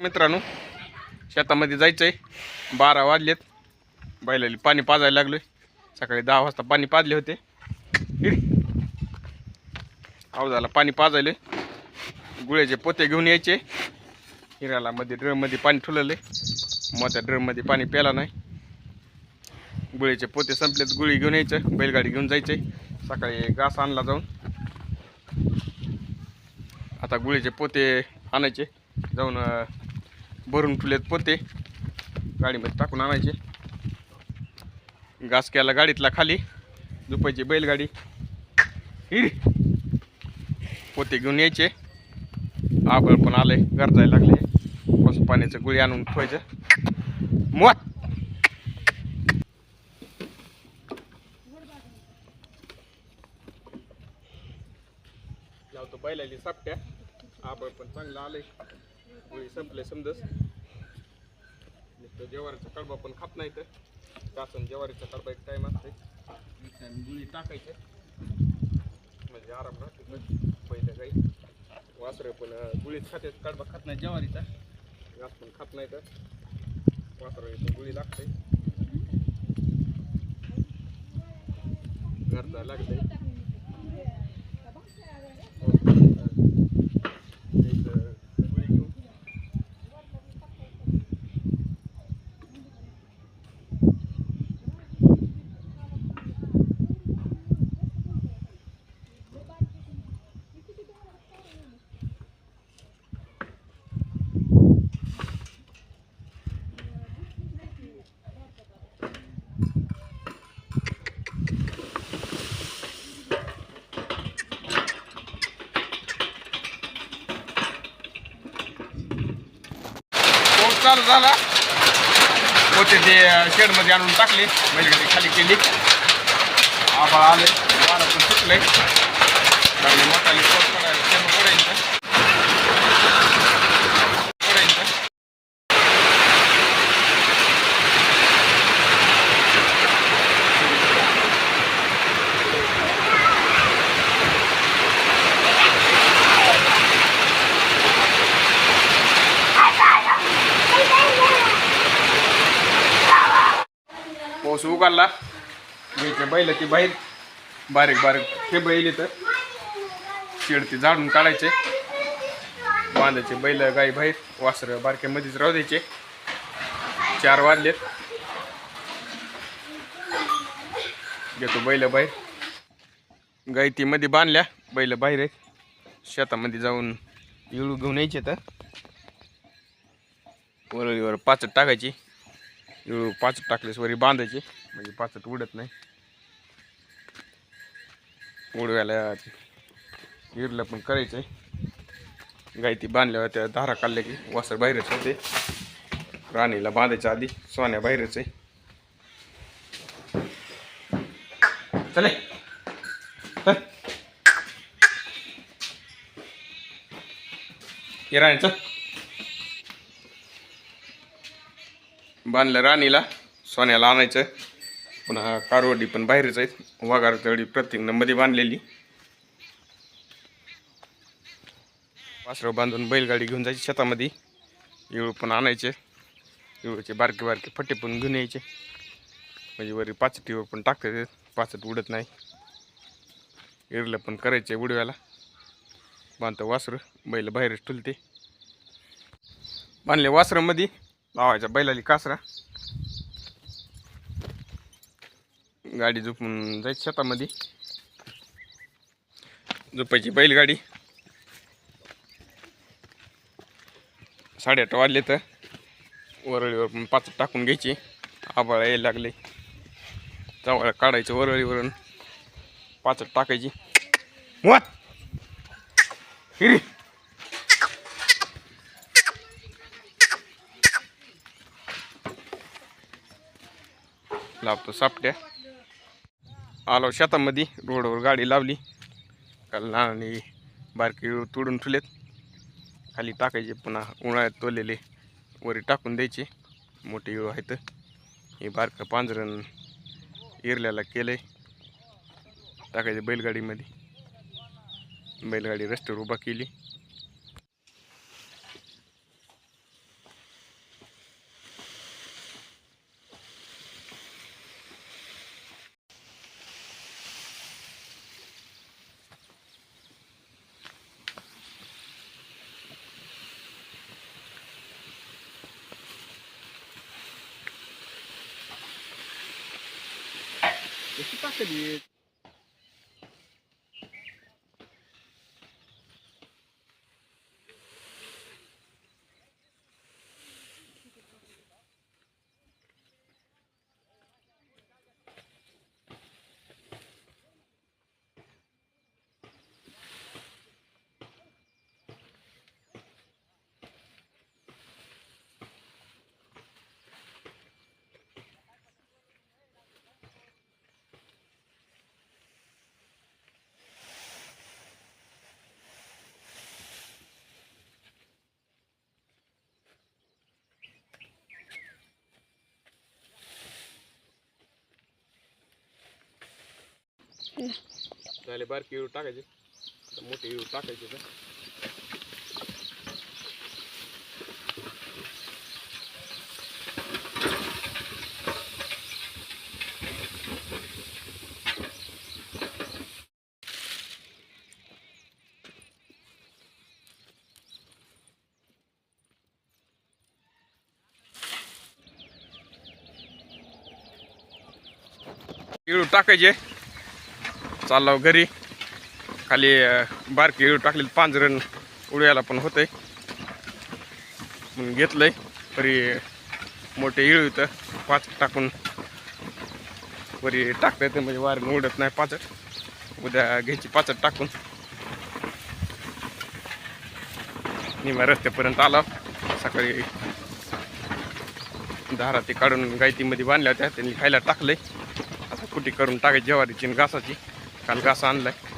मित्रांनो शेतामध्ये जायचंय. बारा वाजलेत. बैलाली पाणी पाजायला लागलोय. सकाळी दहा वाजता पाणी पाजले होते. आवाजाला पाणी पाजायले. गुळ्याचे पोते घेऊन यायचे. हिऱ्याला मध्ये ड्रममध्ये पाणी ठुलले मोठ्या ड्रममध्ये पाणी प्याला नाही. गुळ्याचे पोते संपलेत. गुळी घेऊन यायचं. बैलगाडी घेऊन जायचे सकाळी घास आणला जाऊन. आता गुळीचे पोते आणायचे. जाऊन भरून ठेवलेत पोते. गाडीमध्ये टाकून आणायचे. घास केला गाडीतला खाली. झोपायची बैलगाडी. हिरी. पोते घेऊन यायचे. आबळ पण आले गरजायला लागले. पासून पाण्याचं गुळी आणून ठेवायचं. मत. लावतो बैलाली सापट्या. आबळ पण चांगलं आलंय. गुळी संपले समजस? नुसतं जेवारीचा कडबा पण खात नाही तर तासन जेवारीचा कडबा एक टाईम असते आणि गुळी टाकायचे. म्हणजे आराम राहते मग पहिलं काही. वासरे पण गुळीत खाते कडबा खात नाही जेवारीचा. घास पण खात नाही तर वासरे पण गुळी लागते. घरचा लागते चालू झाला. होते ते शेडमध्ये आणून टाकले. म्हणजे बैलगाडी खाली केली. आबा आले. वारं पण सुटले लागले मोठाली पाऊस पडायला. पाऊस उघडला. घ्यायचे बैल ती बाहेर. बारीक बारीक. हे बैल तर शेड ते झाडून काढायचे. बांधायचे बैल गाई बाहेर. वासर बारक्यामध्येच राहू द्यायचे. चार वाजलेत. घेतो बैल बाहेर. गाई ती मध्ये बांधल्या. बैल बाहेर आहेत. शेतामध्ये जाऊन इळू घेऊन यायचे तर. वरळीवर पाचट टाकायची. पाचट टाकलेस वरी बांधायचे. म्हणजे पाचट उडत नाही. उडवायला हिरलं पण करायचं आहे गायती बांधल्यावर त्या धारा काढल्या की वासर बाहेरच होते. राणीला बांधायच्या आधी सोन्या बाहेरच आहे. चले. चल. ये राणी चल. बांधलं राणीला सोन्याला आणायचं. पुन्हा कारवडी पण बाहेरच आहेत. वाघार तळी प्रत्येकमध्ये बांधलेली. वासरं बांधून बैलगाडी घेऊन जायची शेतामध्ये. इळू पण आणायचे. इळूचे बारके बारके फट्टे पण घेऊन यायचे. म्हणजे वरी पाचटीवर पण टाकते पाचट उडत नाही. इरलं पण करायचे उडव्याला. बांधतं वासरं. बैल बाहेरच ठुलते. बांधले वासरामध्ये. लावायचा बैलाली कासरा. गाडी झोपून जायची शेतामध्ये. झोपायची बैलगाडी. साडेआठ वाजले तर वरळीवर पण पाच टाकून घ्यायची. आबाळ यायला लागले. चवळ काढायचं वरळीवरून. पाच टाकायची. मत हिरी! लावतो सापट्या. आलो शेतामध्ये रोडवर गाडी लावली. काल लहान बारकी तोडून ठेवलेत. खाली टाकायचे पुन्हा उन्हाळ्यात तोलेले वरी टाकून द्यायचे. मोठे इळू आहेत. हे बारकं पांजरण इरल्याला केलं आहे टाकायचे बैलगाडीमध्ये. बैलगाडी रस्त्यावर उभा केली. कशी टाकली झाले बारकी इळू टाकायचे. आता मोठे टाकायचे का? टाकायचे चाललो घरी. खाली बारकी इळू टाकलेली पांजरण उडवायला पण होतंय. म्हणून घेतलंय. तरी मोठे इळू इथं पाच टाकून वरी टाकता येते म्हणजे वाऱ्यानं उडत नाही पाचट. उद्या घ्यायची पाचट टाकून. निम्या रस्त्यापर्यंत आला सकाळी दारा ते काढून गायतीमध्ये बांधल्या होत्या. त्यांनी खायला टाकलंय. आता कुटी करून टाकायची ज्वारीची आणि घासाची. काल का आणलं आहे